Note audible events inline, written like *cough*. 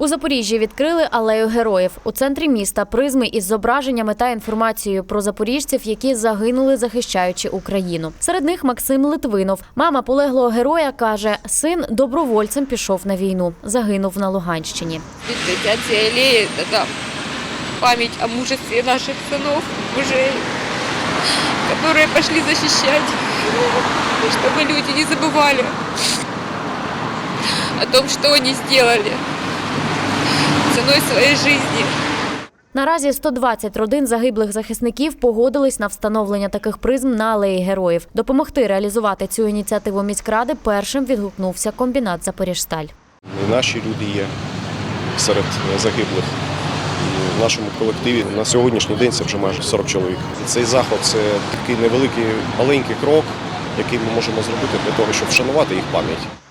У Запоріжжі відкрили алею героїв у центрі міста. Призми із зображеннями та інформацією про запоріжців, які загинули, захищаючи Україну. Серед них Максим Литвинов. Мама полеглого героя каже, син добровольцем пішов на війну. Загинув на Луганщині. Відкриття цієї алеї – це там пам'ять о мужестві наших синів, мужей, которые пошли защищать, чтобы люди *laughs* не забывали о том, что они сделали ценой своей жизни. Наразі 120 родин загиблих захисників погодились на встановлення таких призм на алеї героїв. Допомогти реалізувати цю ініціативу міськради першим відгукнувся комбінат Запоріжсталь. Наші люди є серед загиблих. В нашому колективі на сьогоднішній день це вже майже 40 чоловік. Цей заход це такий невеликий маленький крок, який ми можемо зробити для того, щоб вшанувати їх пам'ять.